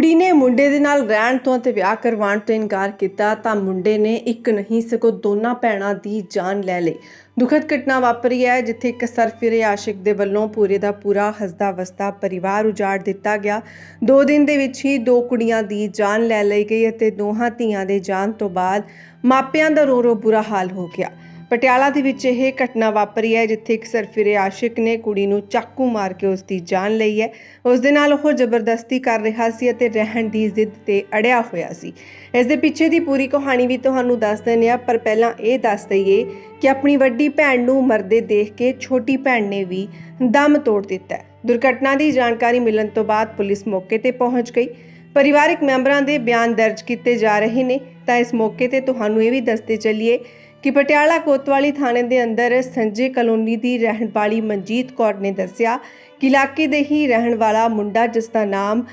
ਕੁੜੀ ਨੇ ਮੁੰਡੇ ਦੇ ਨਾਲ ਰਹਿਣ ਤੋਂ ਅਤੇ ਵਿਆਹ ਕਰਵਾਉਣ ਤੋਂ ਇਨਕਾਰ ਕੀਤਾ ਤਾਂ ਮੁੰਡੇ ਨੇ ਇੱਕ ਨਹੀਂ ਸਗੋਂ ਦੋਨਾਂ ਭੈਣਾਂ ਦੀ ਜਾਨ ਲੈ ਲਈ। ਦੁਖਦ ਘਟਨਾ ਵਾਪਰੀ ਹੈ, ਜਿੱਥੇ ਇੱਕ ਸਰਫਿਰੇ ਆਸ਼ਿਕ ਦੇ ਵੱਲੋਂ ਪੂਰੇ ਦਾ ਪੂਰਾ ਹੱਸਦਾ ਵਸਦਾ ਪਰਿਵਾਰ ਉਜਾੜ ਦਿੱਤਾ ਗਿਆ। ਦੋ ਦਿਨ ਦੇ ਵਿੱਚ ਹੀ ਦੋ ਕੁੜੀਆਂ ਦੀ ਜਾਨ ਲੈ ਲਈ ਗਈ ਅਤੇ ਦੋਹਾਂ ਧੀਆਂ ਦੇ ਜਾਨ ਤੋਂ ਬਾਅਦ ਮਾਪਿਆਂ ਦਾ ਰੋ ਰੋ ਬੁਰਾ ਹਾਲ ਹੋ ਗਿਆ। ਪਟਿਆਲਾ ਦੇ ਵਿੱਚ ਇਹ ਘਟਨਾ ਵਾਪਰੀ ਹੈ, ਜਿੱਥੇ ਇੱਕ ਸਰਫਿਰੇ ਆਸ਼ਿਕ ਨੇ ਕੁੜੀ ਨੂੰ ਚਾਕੂ ਮਾਰ ਕੇ ਉਸ ਦੀ ਜਾਨ ਲਈ ਹੈ। ਉਸ ਦੇ ਨਾਲ ਉਹ ਜ਼ਬਰਦਸਤੀ ਕਰ ਰਿਹਾ ਸੀ ਅਤੇ ਰਹਿਣ ਦੀ ਜ਼ਿੱਦ ਤੇ ਅੜਿਆ ਹੋਇਆ ਸੀ। ਇਸ ਦੇ ਪਿੱਛੇ ਦੀ ਪੂਰੀ ਕਹਾਣੀ ਵੀ ਤੁਹਾਨੂੰ ਦੱਸ ਦਿੰਦੇ ਹਾਂ, ਪਰ ਪਹਿਲਾਂ ਇਹ ਦੱਸ ਦਈਏ ਕਿ ਆਪਣੀ ਵੱਡੀ ਭੈਣ ਨੂੰ ਮਰਦੇ ਦੇਖ ਕੇ ਛੋਟੀ ਭੈਣ ਨੇ ਵੀ ਦਮ ਤੋੜ ਦਿੱਤਾ ਦੁਰਘਟਨਾ ਦੀ ਜਾਣਕਾਰੀ ਮਿਲਣ ਤੋਂ ਬਾਅਦ ਪੁਲਿਸ ਮੌਕੇ ਤੇ ਪਹੁੰਚ ਗਈ। ਪਰਿਵਾਰਕ ਮੈਂਬਰਾਂ ਦੇ ਬਿਆਨ ਦਰਜ ਕੀਤੇ ਜਾ ਰਹੇ ਨੇ। ਤਾਂ ਇਸ ਮੌਕੇ ਤੇ ਤੁਹਾਨੂੰ ਇਹ ਵੀ ਦੱਸਦੇ ਚੱਲੀਏ ਕਿ ਪਟਿਆਲਾ ਕੋਤਵਾਲੀ ਥਾਣੇ ਦੇ ਅੰਦਰ ਸੰਜੇ ਕਲੋਨੀ ਦੀ ਰਹਿਣ ਵਾਲੀ ਮਨਜੀਤ ਕੌਰ ਨੇ ਦੱਸਿਆ ਕਿ ਇਲਾਕੇ ਦੇ ਹੀ ਰਹਿਣ ਵਾਲਾ ਮੁੰਡਾ, ਜਿਸ ਦਾ ਨਾਮ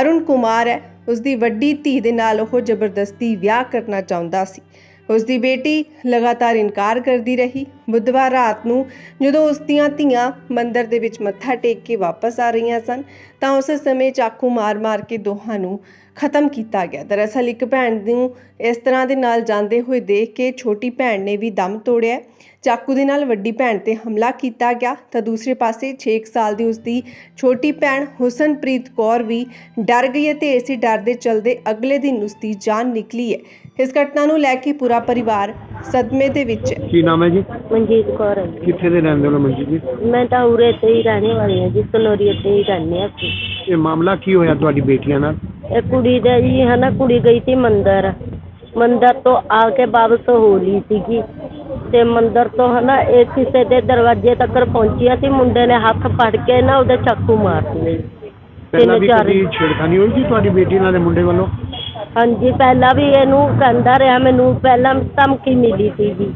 ਅਰੁਣ ਕੁਮਾਰ ਹੈ ਉਸ ਦੀ ਵੱਡੀ ਧੀ ਦੇ ਨਾਲ ਉਹ ਜ਼ਬਰਦਸਤੀ ਵਿਆਹ ਕਰਨਾ ਚਾਹੁੰਦਾ ਸੀ। ਉਸ ਦੀ ਬੇਟੀ ਲਗਾਤਾਰ ਇਨਕਾਰ ਕਰਦੀ ਰਹੀ। ਬੁੱਧਵਾਰ ਰਾਤ ਨੂੰ ਜਦੋਂ ਉਸ ਦੀਆਂ ਧੀਆਂ ਮੰਦਰ ਦੇ ਵਿੱਚ ਮੱਥਾ ਟੇਕ ਕੇ ਵਾਪਸ ਆ ਰਹੀਆਂ ਸਨ, ਤਾਂ ਉਸ ਸਮੇਂ ਚਾਕੂ ਮਾਰ-ਮਾਰ ਕੇ ਦੋਹਾਂ ਨੂੰ ਖਤਮ ਕੀਤਾ ਗਿਆ। ਦਰਅਸਲ ਇੱਕ ਭੈਣ ਨੂੰ ਇਸ ਤਰ੍ਹਾਂ ਦੇ ਨਾਲ ਜਾਂਦੇ ਹੋਏ ਦੇਖ ਕੇ ਛੋਟੀ ਭੈਣ ਨੇ ਵੀ ਦਮ ਤੋੜਿਆ। ਚਾਕੂ ਦੇ ਨਾਲ ਵੱਡੀ ਭੈਣ ਤੇ ਹਮਲਾ ਕੀਤਾ ਗਿਆ ਤਾਂ ਦੂਸਰੇ ਪਾਸੇ 6 ਸਾਲ ਦੀ ਉਸ ਦੀ ਛੋਟੀ ਭੈਣ ਹੁਸਨਪ੍ਰੀਤ ਕੌਰ ਵੀ ਡਰ ਗਈ ਅਤੇ ਇਸੇ ਡਰ ਦੇ ਚਲਦੇ ਅਗਲੇ ਦਿਨ ਉਸ ਦੀ ਜਾਨ ਨਿਕਲੀ ਹੈ। ਇਸ ਘਟਨਾ ਨੂੰ ਲੈ ਕੇ ਪੂਰਾ ਪਰਿਵਾਰ ਸਦਮੇ ਦੇ ਵਿੱਚ ਹੈ। ਕੀ ਨਾਮ ਹੈ ਜੀ? ਮਨਜੀਤ ਕੌਰ ਹੈ ਜੀ। ਕਿੱਥੇ ਦੇ ਰਹਿੰਦੇ ਹੋ ਮਨਜੀਤ ਜੀ? ਮੈਂ ਤਾਂ ਉਰੇ ਤੇ ਹੀ ਰਹਿਣੇ ਵਾਲੀ ਹਾਂ ਜੀ ਸਨੋਰੀਏ ਤੇ ਹੀ ਰਹਿੰਦੇ ਹਾਂ ਅਸੀਂ। ਇਹ ਮਾਮਲਾ ਕੀ ਹੋਇਆ ਤੁਹਾਡੀ ਬੇਟੀਆਂ ਨਾਲ? ਇਹ ਕੁੜੀ ਦਾ ਜੀ ਹੈ ਨਾ ਕੁੜੀ ਗਈ ਸੀ ਮੰਦਰ। ਮੰਦਰ ਤੋਂ ਆ ਕੇ ਵਾਪਸ ਹੋ ਲਈ ਸੀਗੀ। ਤੇ ਮੰਦਰ ਤੋਂ ਹੈ ਨਾ ਇਹ ਕਿਸੇ ਦੇ ਦਰਵਾਜ਼ੇ ਤੱਕ ਪਹੁੰਚਿਆ ਸੀ ਮੁੰਡੇ ਨੇ ਹੱਥ ਫੜ ਕੇ ਨਾ ਉਹਦੇ ਚਾਕੂ ਮਾਰ ਦਿੱਤੇ। ਪਹਿਲਾਂ ਵੀ ਚਾਰ- ਕਦੀ ਛੇੜਖਾਨੀ ਹੋਈ ਸੀ ਤੁਹਾਡੀ ਬੇਟੀ ਨਾਲ ਦੇ ਮੁੰਡੇ ਵੱਲੋਂ? ਹਾਂਜੀ ਪਹਿਲਾਂ ਵੀ ਇਹਨੂੰ ਕਹਿੰਦਾ ਰਿਹਾ ਮੈਨੂੰ ਪਹਿਲਾਂ ਧਮਕੀ ਮਿਲੀ ਸੀ ਜੀ।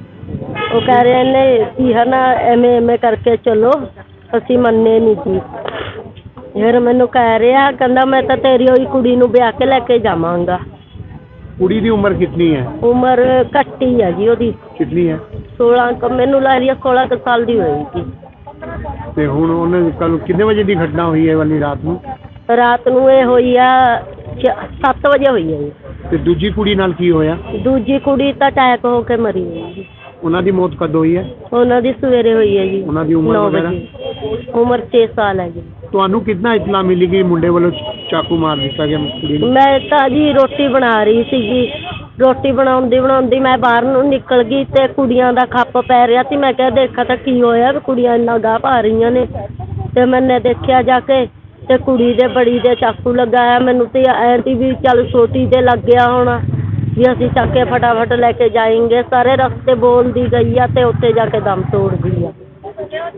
ਉਹ ਕਹਿ ਰਹੇ ਨੇ ਕਿ ਹੈ ਨਾ ਐਵੇਂ ਐਵੇਂ ਕਰਕੇ ਚਲੋ ਅਸੀਂ ਮੰਨੇ ਨਹੀਂ ਸੀ ਫਿਰ ਮੈਨੂੰ ਕਹਿ ਰਿਹਾ ਕਹਿੰਦਾ ਮੈਂ ਤਾਂ ਤੇਰੀ ਹੋਈ ਕੁੜੀ ਨੂੰ ਵਿਆਹ ਕੇ ਲੈ ਕੇ ਜਾਵਾਂਗਾ। ਕੁੜੀ ਦੀ ਉਮਰ ਕਿੰਨੀ ਹੈ? ਉਮਰ ਘੱਟ ਹੀ ਆ ਜੀ ਉਹਦੀ। ਕਿੰਨੀ ਹੈ? 16 ਕੁ ਮੈਨੂੰ ਲੱਗ ਰਹੀ ਹੈ 16 ਕੁ ਸਾਲ ਦੀ ਹੋਏਗੀ ਤੇ ਹੁਣ ਉਹਨੇ ਕੱਲ ਕਿੰਨੇ ਵਜੇ ਦੀ ਘਟਨਾ ਹੋਈ ਹੈ ਵਾਲੀ ਰਾਤ ਨੂੰ? ਰਾਤ ਨੂੰ ਇਹ ਹੋਈ ਆ 7 ਵਜੇ ਹੋਈ ਹੈ ਤੇ ਦੂਜੀ ਕੁੜੀ ਨਾਲ ਕੀ ਹੋਇਆ? ਦੂਜੀ ਕੁੜੀ ਤਾਂ ਅਟੈਕ ਹੋ ਕੇ ਮਰੀ ਹੈ ਜੀ। ਉਹਨਾਂ ਦੀ ਮੌਤ ਕਦ ਹੋਈ ਹੈ? ਉਹਨਾਂ ਦੀ ਸਵੇਰੇ ਹੋਈ ਹੈ ਜੀ। ਉਹਨਾਂ ਦੀ ਉਮਰ ਨੌ ਵਗੈਰਾ? ਵਜੇ। ਉਮਰ 6 ਸਾਲ ਹੈ ਜੀ। ਤੁਹਾਨੂੰ ਕਿੰਨਾ ਇਤਲਾ ਮਿਲੀ ਕਿ ਮੁੰਡੇ ਵੱਲੋਂ ਚਾਕੂ ਮਾਰ ਦਿੱਤਾ ਗਿਆ ਕੁੜੀ ਨੂੰ? ਮੈਂ ਤਾਂ ਜੀ ਰੋਟੀ ਬਣਾ ਰਹੀ ਸੀਗੀ। ਰੋਟੀ ਬਣਾਉਂਦੀ ਬਣਾਉਂਦੀ ਮੈਂ ਬਾਹਰ ਨੂੰ ਨਿਕਲ ਗਈ ਤੇ ਕੁੜੀਆਂ ਦਾ ਖੱਪ ਪੈ ਰਿਹਾ ਸੀ। ਮੈਂ ਕਿਹਾ ਦੇਖਾ ਤਾਂ ਕੀ ਹੋਇਆ ਵੀ ਕੁੜੀਆਂ ਇੰਨਾ ਗਾਹ ਪਾ ਰਹੀਆਂ ਨੇ। ਤੇ ਮੈਨੇ ਦੇਖਿਆ ਜਾ ਕੇ ਤੇ ਕੁੜੀ ਦੇ ਬੜੀ ਦੇ ਚਾਕੂ ਲਗਾਇਆ। ਮੈਨੂੰ ਤੇ ਐਂ ਤੀ ਵੀ ਚੱਲ ਛੋਟੀ ਦੇ ਲੱਗ ਗਿਆ ਹੋਣਾ ਵੀ ਅਸੀਂ ਚੱਕ ਕੇ ਫਟਾਫਟ ਲੈ ਕੇ ਜਾਏਂਗੇ। ਸਾਰੇ ਰਸਤੇ ਬੋਲਦੀ ਗਈ ਆ ਤੇ ਉੱਥੇ ਜਾ ਕੇ ਦਮ ਤੋੜ ਗਈ ਆ।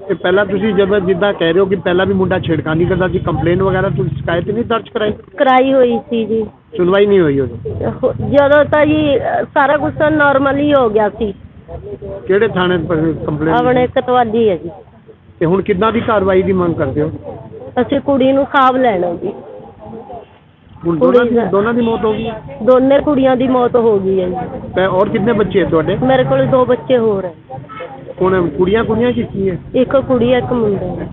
ਤੇ ਪਹਿਲਾਂ ਤੁਸੀਂ ਜਦੋਂ ਜਿੱਦਾਂ ਕਹਿ ਰਹੇ ਹੋ ਕਿ ਪਹਿਲਾਂ ਵੀ ਮੁੰਡਾ ਛੇੜਖਾਨੀ ਕਰਦਾ ਸੀ ਕੰਪਲੇਨ ਵਗੈਰਾ ਤੁਸੀਂ ਸ਼ਿਕਾਇਤ ਨਹੀਂ ਦਰਜ ਕਰਾਈ? ਕਰਾਈ ਹੋਈ ਸੀ ਜੀ। ਸੁਣਵਾਈ ਨਹੀਂ ਹੋਈ ਉਦੋਂ? ਹੋ- ਜਦੋਂ ਤਾਂ ਜੀ ਅ, ਸਾਰਾ ਕੁਝ ਤਾਂ normal ਹੀ ਹੋ ਗਿਆ ਸੀ। ਕਿਹੜੇ ਥਾਣੇ ਆਪਣੇ ਕੰਪਲੇਂਟ ਕਤਵਾਲੀ ਹੈ ਜੀ। ਤੇ ਹੁਣ ਕਿੱਦਾਂ ਦੀ ਕਾਰਵਾਈ ਦੀ ਮੰਗ ਕਰਦੇ ਹੋ? ਅਸੀਂ ਕੁੜੀ ਨੂੰ ਖਾਬ ਲੈਣਾ ਜੀ। ਹੁਣ ਦੋਨਾਂ ਦੀ ਪੁਲਿਸ- ਦੋਨਾਂ ਦੀ ਮੌਤ ਹੋ ਗਈ ਦੋਨੇ ਕੁੜੀਆਂ ਦੀ ਮੌਤ ਹੋ ਗਈ ਹੈ ਜੀ। ਤੇ ਔਰ ਕਿੰਨੇ ਬੱਚੇ ਹੈ ਤੁਹਾਡੇ? ਮੇਰੇ ਕੋਲ ਦੋ ਬੱਚੇ ਹੋਰ ਹੈ। ਹੁਣ ਕੁੜੀਆਂ ਕੁੜੀਆਂ ਕਿੱਥੇ ਹੈ? ਇੱਕ ਕੁੜੀ ਹੈ, ਇੱਕ ਮੁੰਡਾ ਹੈ।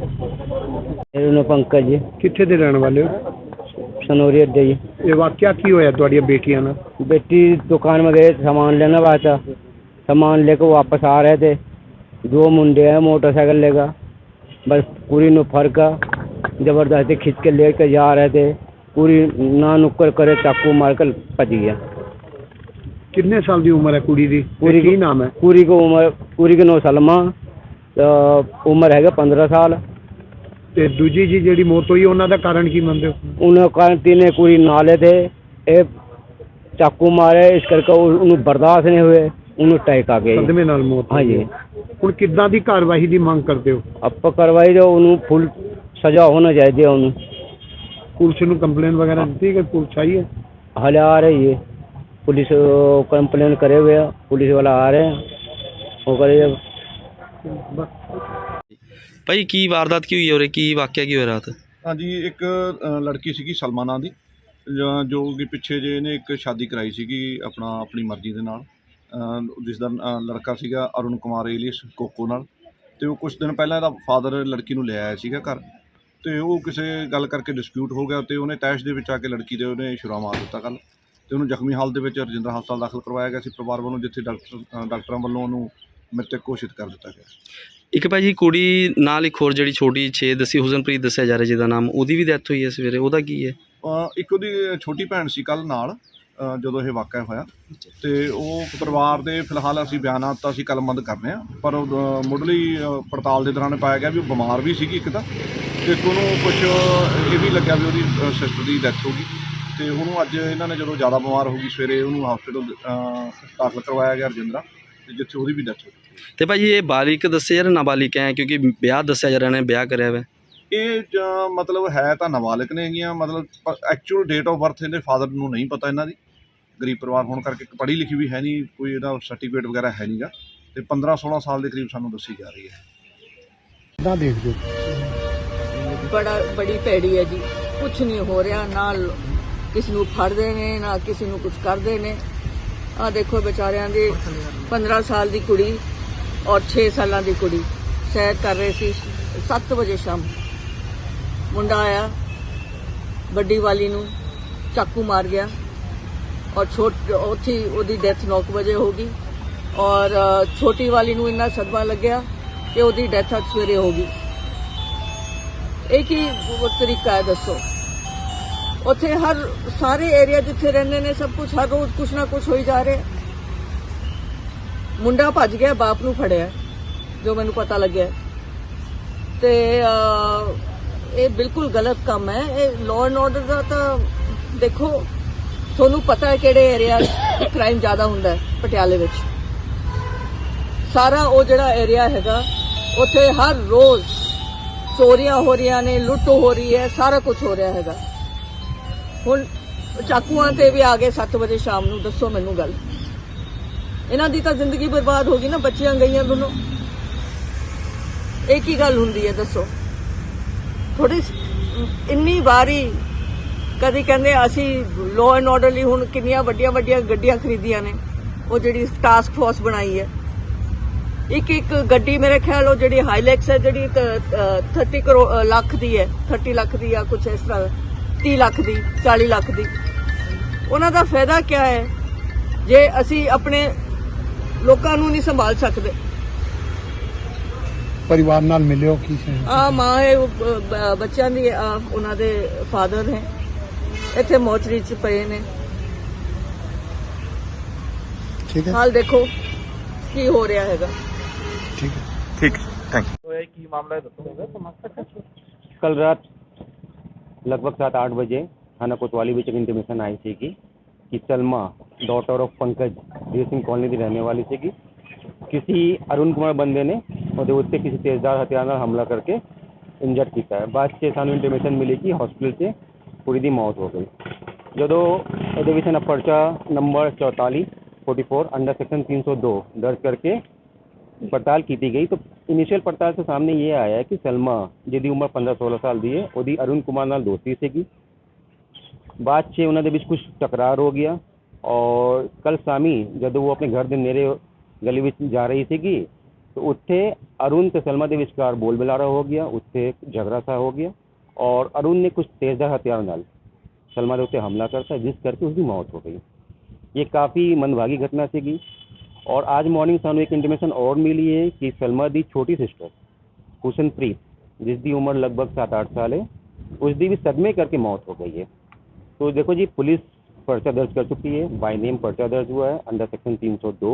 ਮੇਰਾ ਨਾਮ ਪੰਕਜ ਜੀ ਕਿੱਥੇ ਦੇ ਰਹਿਣ ਵਾਲੇ ਹੋ? सनौरी अड्डे जी ਇਹ ਵਾਕਿਆ ਕੀ ਹੋਇਆ ਤੁਹਾਡੀਆਂ ਬੇਟੀਆਂ ਨਾਲ बेटी दुकान में गए सामान लेना हुआ था सामान लेकर वापस आ रहे थे दो मुंडे हैं मोटरसाइकिल लेकर बस पूरी नुफर का ज़बरदस्ती खींच के लेकर जा रहे थे पूरी ना नुक्कर करे चाकू मार कर पच गया ਕਿੰਨੇ ਸਾਲ ਦੀ ਉਮਰ ਹੈ ਕੁੜੀ ਦੀ ਕੁੜੀ ਕੀ ਦੀ- ਨਾਮ ਹੈ पूरी को उम्र पूरी के नौ सलमा तो उम्र है पंद्रह साल ਤੇ ਦੂਜੀ ਜੀ ਜਿਹੜੀ ਮੌਤ ਹੋਈ ਉਹਨਾਂ ਦਾ ਕਾਰਨ ਕੀ ਮੰਨਦੇ ਹੋ उन्हें कारण तीन कुड़ी नाले थे ये चाकू मारे इस करके उ- उन्हें बर्दाश्त नहीं हुए उन्हें टैक आ गए ਸਦਮੇ ਨਾਲ ਮੌਤ हाँ ਹੋਈ जी ਹੈ। ਹੁਣ ਕਿੱਦਾਂ ਦੀ ਕਾਰਵਾਈ ਦੀ ਮੰਗ ਕਰਦੇ ਹੋ ਆਪਾਂ ਕਰਵਾਈ ਜੋ ਉਹਨੂੰ ਫੁੱਲ ਸਜ਼ਾ ਹੋਣਾ ਚਾਹੀਦੀ ਹੈ ਉਹਨੂੰ ਪੁਲਿਸ ਨੂੰ ਕੰਪਲੇਨ ਵਗੈਰਾ ਦਿੱਤੀ ਕਿ ਪੁਲਿਸ ਆਈ ਹੈ ਹਾਲੇ ਆ ਰਹੀ ਹੈ ਪੁਲਿਸ ਕੰਪਲੇਨ करे हुए हैं पुलिस वाला आ रहे हैं वो करे ਭਾਈ ਕੀ ਵਾਰਦਾਤ ਕੀ ਹੋਈ ਹੈ ਉਰੇ? ਕੀ ਵਾਕਿਆ ਕੀ ਹੋਇਆ ਰਾਤ? ਹਾਂਜੀ ਇੱਕ ਅ, ਲੜਕੀ ਸੀਗੀ ਸਲਮਾ ਨਾਂ ਦੀ। ਜਾਂ ਜੋ ਕਿ ਪਿੱਛੇ ਜੇ ਇਹਨੇ ਇੱਕ ਸ਼ਾਦੀ ਕਰਾਈ ਸੀਗੀ ਆਪਣਾ ਆਪਣੀ ਮਰਜ਼ੀ ਦੇ ਨਾਲ। ਅ, ਜਿਸ ਦਾ ਅ, ਲੜਕਾ ਸੀਗਾ ਅਰੁਣ ਕੁਮਾਰ ਏਲੀਅਸ ਕੋਕੋ ਨਾਲ। ਤੇ ਉਹ ਕੁਝ ਦਿਨ ਪਹਿਲਾਂ ਇਹਦਾ ਫਾਦਰ ਲੜਕੀ ਨੂੰ ਲੈ ਆਇਆ ਸੀਗਾ ਘਰ। ਤੇ ਉਹ ਕਿਸੇ ਗੱਲ ਕਰਕੇ ਡਿਸਪਿਊਟ ਹੋ ਗਿਆ ਤੇ ਉਹਨੇ ਤੈਸ਼ ਦੇ ਵਿੱਚ ਆ ਕੇ ਲੜਕੀ ਦੇ ਉਹਨੇ ਛੁਰਾ ਮਾਰ ਦਿੱਤਾ ਕੱਲ ਤੇ ਉਹਨੂੰ ਜ਼ਖਮੀ ਹਾਲਤ ਦੇ ਵਿੱਚ ਰਜਿੰਦਰਾ ਹਸਪਤਾਲ ਦਾਖਲ ਕਰਵਾਇਆ ਗਿਆ ਸੀ। ਪਰਿਵਾਰ ਵੱਲੋਂ ਜਿੱਥੇ ਡਾਕਟਰ ਅ, ਡਾਕਟਰਾਂ ਵੱਲੋਂ ਉਹਨੂੰ ਮ੍ਰਿਤਕ ਘੋਸ਼ਿਤ ਕਰ ਦਿੱਤਾ ਗਿਆ। ਇੱਕ ਭਾਅ ਜੀ ਕੁੜੀ ਨਾਲ ਇੱਕ ਹੋਰ ਜਿਹੜੀ ਛੋਟੀ 6 ਦੱਸੀ ਹੁਸਨਪ੍ਰੀਤ ਦੱਸਿਆ ਜਾ ਰਿਹਾ ਜਿਹਦਾ ਨਾਮ ਉਹਦੀ ਵੀ ਡੈਥ ਹੋਈ ਹੈ ਸਵੇਰੇ ਉਹਦਾ ਕੀ ਹੈ? ਅ, ਇੱਕ ਉਹਦੀ ਛੋਟੀ ਭੈਣ ਸੀ ਕੱਲ ਨਾਲ ਅ, ਜਦੋਂ ਇਹ ਵਾਕਿਆ ਹੋਇਆ। ਤੇ ਉਹ ਪਰਿਵਾਰ ਦੇ ਫਿਲਹਾਲ ਅਸੀਂ ਬਿਆਨਾਤ ਤਾਂ ਅਸੀਂ ਕਲਮਬੰਦ ਕਰਨੇ ਹਾਂ ਪਰ ਉਹ, ਅ, ਮੁੱਢਲੀ ਅ, ਪੜਤਾਲ ਦੇ ਦੌਰਾਨ ਪਾਇਆ ਗਿਆ ਵੀ ਉਹ ਬਿਮਾਰ ਵੀ ਸੀਗੀ ਇੱਕ ਤਾਂ। ਤੇ ਇੱਕ ਉਹਨੂੰ ਕੁਝ ਇਹ ਵੀ ਲੱਗਿਆ ਵੀ ਉਹਦੀ ਸਿਸਟਰ ਦੀ ਡੈਥ ਹੋ ਗਈ। ਤੇ ਉਹਨੂੰ ਅੱਜ ਇਹਨਾਂ ਨੇ ਜਦੋਂ ਜ਼ਿਆਦਾ ਬਿਮਾਰ ਹੋ ਗਈ ਸਵੇਰੇ ਉਹਨੂੰ ਹਸਪੀਟਲ ਦਾਖਲ ਕਰਵਾਇਆ ਗਿਆ ਰਜਿੰਦਰਾ। ਤੇ ਜਿੱਥੇ ਉਹਦੀ ਵੀ ਡੈਥ ਹੋ ਗਈ ਤੇ ਭਾਜੀ ਇਹ ਬਾਲਿਕ ਦੱਸਿਆ ਜਾ ਨਾਬਾਲਿਕ ਹੈ? ਕਿਉਂਕਿ ਵਿਆਹ ਦੱਸਿਆ ਜਾ ਰਿਹਾ ਨੇ ਵਿਆਹ ਕਰਿਆ ਹੋਇਆ ਇਹ ਜ- ਮਤਲਬ ਹੈ ਤਾਂ ਨਾਬਾਲਗ ਨੇ ਹੈਗੀਆਂ ਮਤਲਬ ਐਕਚੁਅਲ ਡੇਟ ਆਫ ਬਰਥ ਇਹਦੇ ਫਾਦਰ ਨੂੰ ਨਹੀਂ ਪਤਾ ਇਹਨਾਂ ਦੀ। ਗਰੀਬ ਪਰਿਵਾਰ ਹੋਣ ਕਰਕੇ ਪੜ੍ਹੀ ਲਿਖੀ ਵੀ ਹੈ ਨਹੀਂ ਕੋਈ ਇਹਦਾ ਸਰਟੀਫਿਕੇਟ ਵਗੈਰਾ ਹੈ ਨਹੀਂਗਾ। ਤੇ 15 16 ਸਾਲ ਦੇ ਕਰੀਬ ਸਾਨੂੰ ਦੱਸੀ ਜਾ ਰਹੀ ਹੈ। ਕਿੱਦਾਂ ਦੇਖਦੇ ਬੜਾ ਬੜੀ ਭੈੜੀ ਹੈ ਜੀ। ਕੁਝ ਨਹੀਂ ਹੋ ਰਿਹਾ ਨਾ ਕਿਸ ਨੂੰ ਫੜਦੇ ਨੇ ਨਾ ਕਿਸੇ ਨੂੰ ਕੁਝ ਕਰਦੇ ਨੇ। ਆ ਦੇਖੋ ਵਿਚਾਰਿਆਂ ਦੀ 15 ਸਾਲ ਦੀ ਕੁੜੀ ਔਰ 6 ਸਾਲਾਂ ਦੀ ਕੁੜੀ। ਸੈਰ ਕਰ ਰਹੇ ਸੀ 7 ਵਜੇ ਸ਼ਾਮ। ਮੁੰਡਾ ਆਇਆ, ਵੱਡੀ ਵਾਲੀ ਨੂੰ ਚਾਕੂ ਮਾਰ ਗਿਆ ਔਰ ਛੋਟ, ਉੱਥੇ ਉਹਦੀ ਡੈਥ 9 ਵਜੇ ਹੋ ਗਈ ਔਰ ਛੋਟੀ ਵਾਲੀ ਨੂੰ ਇੰਨਾ ਸਦਮਾ ਲੱਗਿਆ ਕਿ ਉਹਦੀ ਡੈਥ ਅੱਜ ਸਵੇਰੇ ਹੋ ਗਈ। ਇਹ ਕੀ ਤਰੀਕਾ ਹੈ ਦੱਸੋ? ਉੱਥੇ ਹਰ ਸਾਰੇ ਏਰੀਆ ਜਿੱਥੇ ਰਹਿੰਦੇ ਨੇ, ਸਭ ਕੁਝ ਹਰ ਰੋਜ਼ ਕੁਛ ਨਾ ਕੁਛ ਹੋਈ ਜਾ ਰਿਹਾ। ਮੁੰਡਾ ਭੱਜ ਗਿਆ, ਬਾਪ ਨੂੰ ਫੜਿਆ, ਜੋ ਮੈਨੂੰ ਪਤਾ ਲੱਗਿਆ। ਤੇ ਇਹ ਬਿਲਕੁਲ ਗਲਤ ਕੰਮ ਹੈ। ਇਹ ਲਾਅ ਐਂਡ ਆਰਡਰ ਦਾ ਤਾਂ ਦੇਖੋ, ਤੁਹਾਨੂੰ ਪਤਾ ਹੈ ਕਿਹੜੇ ਏਰੀਆ ਕ੍ਰਾਈਮ ਜ਼ਿਆਦਾ ਹੁੰਦਾ ਹੈ, ਪਟਿਆਲੇ ਵਿੱਚ। ਸਾਰਾ ਉਹ ਜਿਹੜਾ ਏਰੀਆ ਹੈਗਾ, ਉੱਥੇ ਹਰ ਰੋਜ਼ ਚੋਰੀਆਂ ਹੋ ਰਹੀਆਂ ਨੇ, ਲੁੱਟ ਹੋ ਰਹੀ ਹੈ, ਸਾਰਾ ਕੁਝ ਹੋ ਰਿਹਾ ਹੈਗਾ। ਹੁਣ ਚਾਕੂਆਂ ਤੇ ਵੀ ਆ ਗਏ 7 ਵਜੇ ਸ਼ਾਮ ਨੂੰ ਦੱਸੋ ਮੈਨੂੰ ਗੱਲ। ਇਹਨਾਂ ਦੀ ਤਾਂ ਜ਼ਿੰਦਗੀ ਬਰਬਾਦ ਹੋ ਗਈ ਨਾ ਬੱਚੀਆਂ ਗਈਆਂ ਦੋਨੋਂ। ਇਹ ਕੀ ਗੱਲ ਹੁੰਦੀ ਹੈ ਦੱਸੋ। ਥੋੜੀ ਇੰਨੀ ਵਾਰੀ ਕਦੀ ਕਹਿੰਦੇ ਅਸੀਂ ਲਾਅ ਐਂਡ ਆਰਡਰ ਲਈ ਹੁਣ ਕਿੰਨੀਆਂ ਵੱਡੀਆਂ ਵੱਡੀਆਂ ਗੱਡੀਆਂ ਖਰੀਦੀਆਂ ਨੇ ਉਹ ਜਿਹੜੀ ਟਾਸਕ ਫੋਰਸ ਬਣਾਈ ਹੈ। ਇੱਕ ਇੱਕ ਗੱਡੀ ਮੇਰੇ ਖਿਆਲ ਉਹ ਜਿਹੜੀ ਹਾਈਲੈਕਸ ਹੈ ਜਿਹੜੀ ਇੱਕ, 30 ਕਰੋ ਲੱਖ ਦੀ ਹੈ 30 ਲੱਖ ਦੀ ਆ ਕੁਝ ਇਸ ਤਰ੍ਹਾਂ 30 ਲੱਖ ਦੀ 40 ਲੱਖ ਦੀ। ਉਹਨਾਂ ਦਾ ਫਾਇਦਾ ਕੀ ਹੈ? ਜੇ ਅਸੀਂ ਆਪਣੇ ਲੋਕਾਂ ਨੂੰ ਨਹੀਂ ਸੰਭਾਲ ਸਕਦੇ। ਪਰਿਵਾਰ ਨਾਲ ਮਿਲਿਓ ਕੀ ਸੀ ਆ ਮਾਂ ਹੈ ਬੱਚਿਆਂ ਦੀ ਉਹਨਾਂ ਦੇ ਫਾਦਰ ਨੇ ਇੱਥੇ ਮੋਚਰੀ ਚ ਪਏ ਨੇ। ਠੀਕ ਹੈ। ਹਾਲ ਦੇਖੋ ਕੀ ਹੋ ਰਿਹਾ ਹੈਗਾ। ਠੀਕ ਠੀਕ ਥੈਂਕ ਯੂ ਕੱਲ ਰਾਤ लगभग सात आठ बजे थाना कोतवाली बेचक इंटीमेशन आई थी कि कि सलमा डॉटर ऑफ़ पंकज धीर सिंह कॉलोनी की रहने वाली थी कि, किसी अरुण कुमार बंदे ने मध्यवर्ती किसी तेजदार हथियार हमला करके इंजर्ड किया है। बाद से सानू इंटीमेशन मिली कि हॉस्पिटल से पूरी दी मौत हो गई। जो एडिविशन पर्चा नंबर चौतालीस फोर्टी फोर अंडर सेक्शन तीन सौ दो दर्ज करके पड़ताल की गई तो ਇਨੀਸ਼ੀਅਲ ਪੜਤਾਲ ਤੋਂ ਸਾਹਮਣੇ ਇਹ ਆਇਆ ਹੈ ਕਿ ਸਲਮਾ ਜਿਹਦੀ ਉਮਰ 15-16 ਸਾਲ ਦੀ ਹੈ ਉਹਦੀ ਅਰੁਣ ਕੁਮਾਰ ਨਾਲ ਦੋਸਤੀ ਸੀਗੀ ਬਾਅਦ 'ਚ ਉਹਨਾਂ ਦੇ ਵਿੱਚ ਕੁਝ ਟਕਰਾਰ ਹੋ ਗਿਆ ਔਰ ਕੱਲ ਸ਼ਾਮੀ ਜਦੋਂ ਉਹ ਆਪਣੇ ਘਰ ਦੇ ਨੇੜੇ ਗਲੀ ਵਿੱਚ ਜਾ ਰਹੀ ਸੀਗੀ ਤਾਂ ਉੱਥੇ ਅਰੁਣ ਤੇ ਸਲਮਾ ਦੇ ਵਿਚਕਾਰ ਬੋਲ ਬੁਲਾਰਾ ਹੋ ਗਿਆ ਉੱਥੇ ਝਗੜਾ ਸਾ ਹੋ ਗਿਆ ਔਰ ਅਰੁਣ ਨੇ ਕੁਝ ਤੇਜ਼ਧਾਰ ਹਥਿਆਰ ਨਾਲ ਸਲਮਾ ਦੇ ਉੱਤੇ ਹਮਲਾ ਕਰਤਾ ਜਿਸ ਕਰਕੇ ਉਸਦੀ ਮੌਤ ਹੋ ਗਈ ਇਹ ਕਾਫੀ ਮੰਦਭਾਗੀ ਘਟਨਾ ਸੀਗੀ ਔਰ ਅੱਜ ਮਾਰਨਿੰਗ ਸਾਨੂੰ ਇੱਕ ਇੰਟੀਮੇਸ਼ਨ ਔਰ ਮਿਲੀ ਹੈ ਕਿ ਸਲਮਾ ਦੀ ਛੋਟੀ ਸਿਸਟਰ ਹੁਸਨਪ੍ਰੀਤ ਜਿਸ ਦੀ ਉਮਰ ਲਗਭਗ 7-8 ਸਾਲ ਹੈ ਉਸ ਦੀ ਵੀ ਸਦਮੇ ਕਰਕੇ मौत हो गई है तो देखो जी पुलिस पर्चा दर्ज कर चुकी है बाय नेम पर्चा दर्ज हुआ है अंडर सेक्शन 302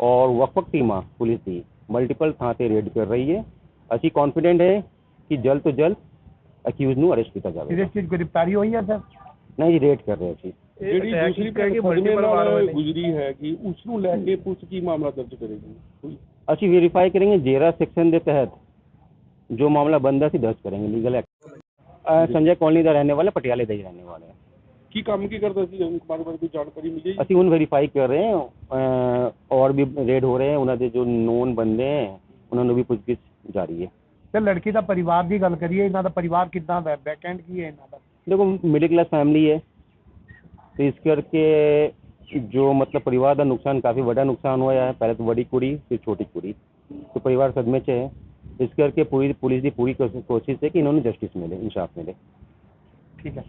और वक्फक टीमा पुलिस ਦੀ ਮਲਟੀਪਲ ਥਾਂ ਤੇ ਰੇਡ ਕਰ ਰਹੀ ਹੈ ਅਸੀਂ ਕੌਨਫੀਡੈਂਟ ਹੈ ਕਿ ਜਲਦ ਤੋਂ ਜਲਦ ਅਕਿਊਜ਼ ਨੂੰ ਅਰੈਸਟ ਕੀਤਾ ਜਾਵੇਗਾ ਇਹਦੇ ਚ ਗ੍ਰਿਫਤਾਰੀ ਹੋਈ ਹੈ ਸਰ ਨਹੀਂ ਜੀ ਰੇਡ ਕਰ ਰਹੇ ਸੀ ਜਿਹੜੀ ਦੂਸਰੀ ਭੈਣ ਸਦਮੇ ਨਾਲ ਗੁਜ਼ਰੀ ਹੈ ਕਿ ਉਸ ਨੂੰ ਲੈ ਕੇ ਪੁਲਿਸ ਕੀ ਮਾਮਲਾ ਦਰਜ ਕਰੇਗੀ? ਅਸੀਂ ਵੈਰੀਫਾਈ ਕਰਾਂਗੇ ਜੇਰਾ ਸੈਕਸ਼ਨ ਦੇ ਤਹਿਤ जो मामला बनता सी दर्ज करेंगे लीगल एक्ट संजय कॉलोनी का रहने वाला पटियाले का ही रहने वाले हैं की काम की करता सी कुमार बारे कोई जानकारी मिली ਅਸੀਂ ਉਹਨ ਵੈਰੀਫਾਈ ਕਰ ਰਹੇ ਹਾਂ। ਔਰ ਵੀ ਰੇਡ ਹੋ ਰਹੇ ਹਨ ਉਹਨਾਂ ਦੇ ਜੋ ਨੋਨ ਬੰਦੇ ਹਨ ਉਹਨਾਂ ਨੂੰ ਵੀ ਪੁੱਛਗਿੱਛ ਜਾਰੀ ਹੈ। ਤੇ ਲੜਕੀ ਦਾ ਪਰਿਵਾਰ ਦੀ ਗੱਲ ਕਰੀਏ ਇਹਨਾਂ ਦਾ ਪਰਿਵਾਰ ਕਿੱਦਾਂ ਦਾ ਬੈਕਐਂਡ ਕੀ ਹੈ ਇਹਨਾਂ ਦਾ? ਦੇਖੋ ਮਿਡਲ ਕਲਾਸ ਫੈਮਿਲੀ ਹੈ। तो इस करके जो मतलब परिवार का नुकसान, काफ़ी बड़ा नुकसान हुआ है। पहले तो बड़ी कुड़ी, फिर छोटी कुड़ी। तो परिवार सदमे से है। इस करके पूरी, पुलिस की पूरी कोशिश है कि इन्होंने जस्टिस मिले, इंसाफ मिले। ठीक है।